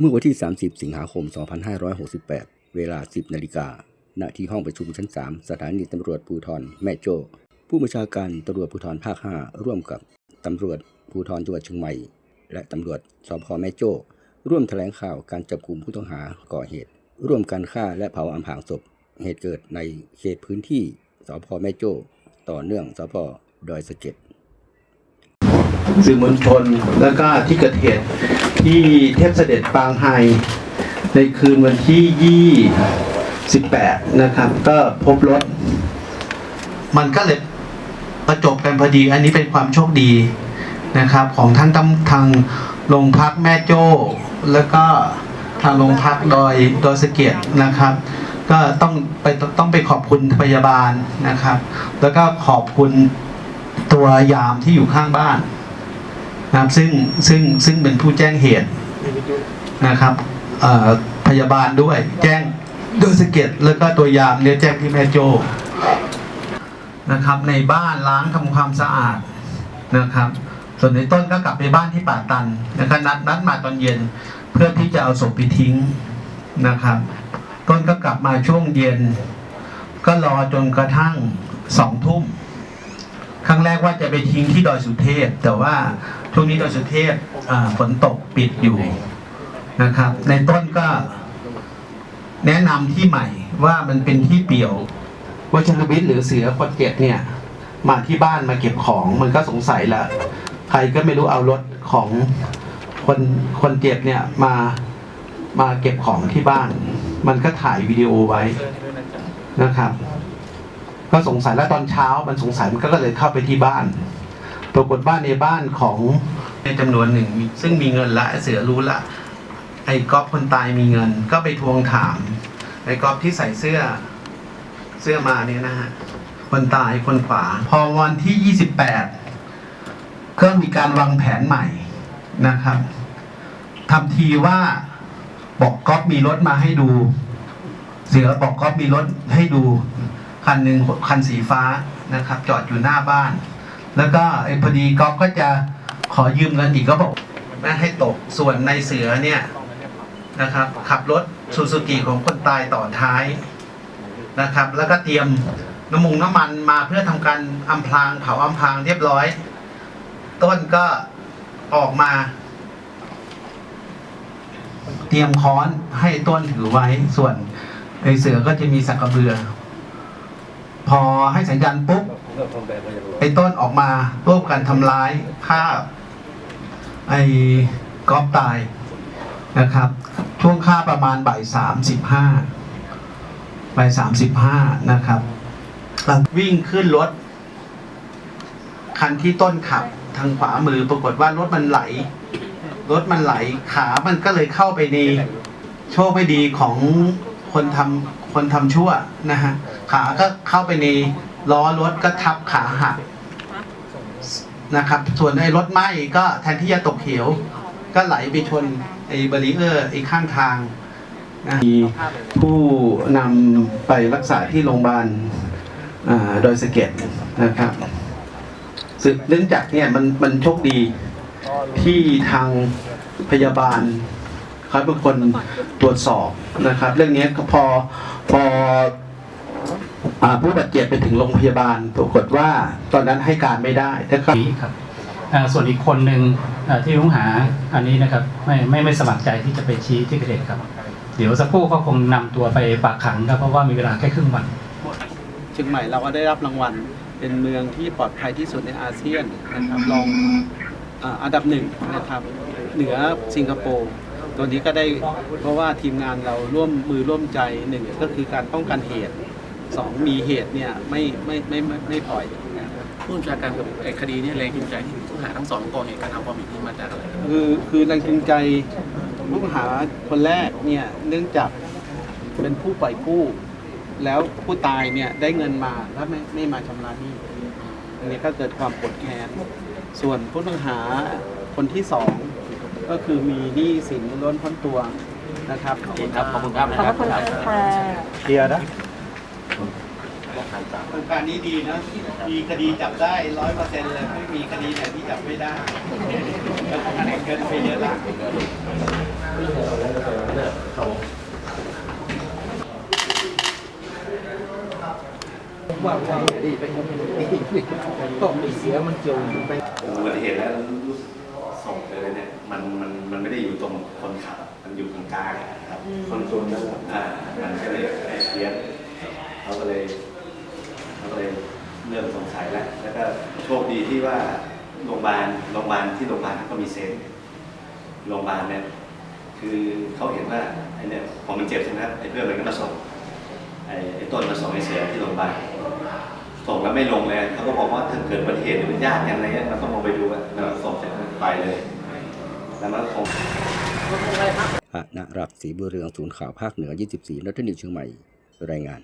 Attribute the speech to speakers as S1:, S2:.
S1: เมื่อวันที่ 30 สิงหาคม 2568 เวลา 10 นาฬิกา ณ ที่ห้องประชุมชั้น 3 สถานีตำรวจภูธรแม่โจ้ ผู้บัญชาการตำรวจภูธรภาค 5 ร่วมกับตำรวจภูธรจังหวัดเชียงใหม่ และตำรวจสพแม่โจ้ ร่วมแถลงข่าวการจับกลุ่มผู้ต้องหาก่อเหตุ ร่วมกันฆ่าและเผาอำพรางศพ เหตุเกิดในเขตพื้นที่สพแม่โจ้ ต่อเนื่องสพดอยสะเก็ด
S2: สื่อมวลชน แล้วก็ที่เกิดเหตุที่เทพเสด็จปางไฮในคืนวันที่28นะครับ ก็พบรถ มันก็เลยประจบกันพอดี อันนี้เป็นความโชคดีนะครับ ของท่านตำทางโรงพักแม่โจ้แล้วก็ทางโรงพักดอยดอยสะเก็ดนะครับ ก็ต้องไปต้องไปขอบคุณพยาบาลนะครับ แล้วก็ขอบคุณตัวยามที่อยู่ข้างบ้าน นะครับซึ่งซึ่งซึ่งเป็นผู้แจ้งเหตุนะครับพยาบาลด้วยแจ้งโดยสะเก็ตแล้วก็ตัวยามเนี่ยแจ้งที่แม่โจนะครับ ในบ้านล้างทำความสะอาดนะครับ ส่วนในต้นก็กลับไปบ้านที่ป่าตันนะครับนัดนัดมาตอนเย็นเพื่อที่จะเอาศพไปทิ้งนะครับ ต้นก็กลับมาช่วงเย็น ก็รอจนกระทั่งสองทุ่มครั้งแรกว่าจะไปทิ้งที่ดอยสุเทพ แต่ว่า ช่วงนี้ดอยสุเทพฝนตกปิดอยู่นะครับ ในต้นก็แนะนำที่ใหม่ว่ามันเป็นที่เปี่ยววัชรวิทย์หรือเสือคนเจ็บเนี่ย มาที่บ้านมาเก็บของมันก็สงสัยละใครก็ไม่รู้เอารถของคนคนเจ็บเนี่ยมามาเก็บของที่บ้าน มันก็ถ่ายวิดีโอไว้นะครับ ก็สงสัยแล้วตอนเช้ามันสงสัยมันก็เลยเข้าไปที่บ้าน ปรากฏว่าในบ้านของในจำนวนหนึ่ง ซึ่งมีเงินละเสือรู้ละไอ้ก๊อฟคนตายมีเงิน ก็ไปทวงถาม ไอ้ก๊อฟที่ใส่เสื้อเสื้อมาเนี่ยนะฮะคนตายคนขวา พอวันที่ 28 ก็มีการวางแผนใหม่นะครับทำทีว่าบอกก๊อฟมีรถมาให้ดู เสือบอกก๊อฟมีรถให้ดู คันหนึ่งคันสีฟ้านะครับ จอดอยู่หน้าบ้าน แล้วก็ไอ้พอดีก๊อฟก็จะขอยืมเงินอีกก็บอกไม่ให้ตกส่วนในเสือเนี่ยนะครับขับรถซูซูกิของคนตายต่อท้ายนะครับ แล้วก็เตรียมน้ำมุงน้ำมันมาเพื่อทำการอำพรางเผาอำพรางเรียบร้อย ต้นก็ออกมา เตรียมค้อนให้ต้นถือไว้ส่วนไอเสือก็จะมีสักกระเบือ พอให้สัญญาณปุ๊บไอ้ต้นออกมาร่วมกันทำร้ายฆ่าไอ้ก๊อฟตายนะครับช่วงฆ่าประมาณบ่ายสามสิบห้าบ่ายสามสิบห้านะครับววิ่งขึ้นรถ คันที่ต้นขับทางขวามือปรากฏว่ารถมันไหล รถมันไหลขามันก็เลยเข้าไปในโชคไม่ดีของคนทำคนทำชั่วนะฮะ ขาก็เข้าไปในล้อรถก็ทับขาหักนะครับ ส่วนไอ้รถไหม้ก็แทนที่จะตกเหว ก็ไหลไปชนไอ้บารีเออร์ไอ้ข้างทางนะมีผู้นำไปรักษาที่โรงพยาบาลอ่าดยสเก็ดนะครับเนื่องจากเนี่ยมันมันโชคดีที่ทางพยาบาลเขาเป็นคนตรวจสอบนะครับ เรื่องนี้ก็พอพอ ผู้บาดเจ็บไปถึงโรงพยาบาลปรากฏว่าตอนนั้นให้การไม่ได้แต่ก็
S3: นี้ครับอ่าส่วนอีกคนหนึ่งอ่าที่ลุงหาอันนี้นะครับไม่ไม่ไม่สมัครใจที่จะไปชี้ที่เกิดเหตุครับ เดี๋ยวสักครู่ก็คงนำตัวไปฝากขังครับเพราะว่ามีเวลาแค่ครึ่งวัน
S4: เชียงใหม่เราก็ได้รับรางวัลเป็นเมืองที่ปลอดภัยที่สุดในอาเซียนนะครับรองอ่าอันดับหนึ่งนะครับเหนือสิงคโปร์ตัวนี้ก็ได้เพราะว่าทีมงานเราร่วมมือร่วมใจหนึ่งก็คือการป้องกันเหตุ สองมีเหตุเนี่ยไม่ไม่ไม่ไม่ไม่ปล่อยนะครับ
S5: ผู้บัญชาการกับไอ้คดีนี้แรงจูงใจที่ผู้ต้องหาทั้งสองก่อเหตุการทำความผิดนี้มาจากอะไรครับ
S4: คือคือแรงจูงใจผู้ต้องหาคนแรกเนี่ยเนื่องจากเป็นผู้ปล่อยกู้ แล้วผู้ตายเนี่ยได้เงินมาแล้วไม่ไม่มาชำระหนี้อันนี้ก็เกิดความปวดแค้นส่วนผู้ต้องหาคนที่สองก็คือมีหนี้สินล้นพ้นตัวนะครับ
S5: ครับขอบคุณครับ
S6: ขอบคุณค่ะ
S4: เคลียร์นะ โครงการนี้ดีนะ มีคดีจับได้ร้อยเปอร์เซ็นต์เลย ไม่มีคดีไหนที่จับไม่ได้อะไนเกินไปเยอะละว่างวางดีไปครับต้องมีเสียมันจมไป
S6: อุบัติเหตุแล้วรู้สึกส่งเลยเนี่ยมันมันมันไม่ได้อยู่ตรงคนขับมันอยู่ตรงกลางครับคนโซนนั่นแหละมันก็เลยเสียเขาก็เลย เริ่มสงสัยแล้ว แล้วก็โชคดีที่ว่าโรงพยาบาลโรงพยาบาลที่โรงพยาบาลเขาก็มีเซนส์โรงพยาบาลเนี่ยคือเขาเห็นว่าไอ้เนี่ยพอมันเจ็บใช่ไหมครับไอ้เพื่อนมันก็มาส่งไอ้ไอ้ต้นมาส่งไอ้เสือที่โรงพยาบาลส่งแล้วไม่ลงเลยเขาก็บอกว่าถ้าเกิดอุบัติเหตุหรือเป็นญาติกันอะไรเงี้ยมันต้องลงไปดูอะแล้วส่งเสร็จมันไปเลย แล้วมันก็คง
S1: พระนรักศรีบุญเรืองศูนย์ข่าวภาคเหนือ 24นัทนิวเชียงใหม่รายงาน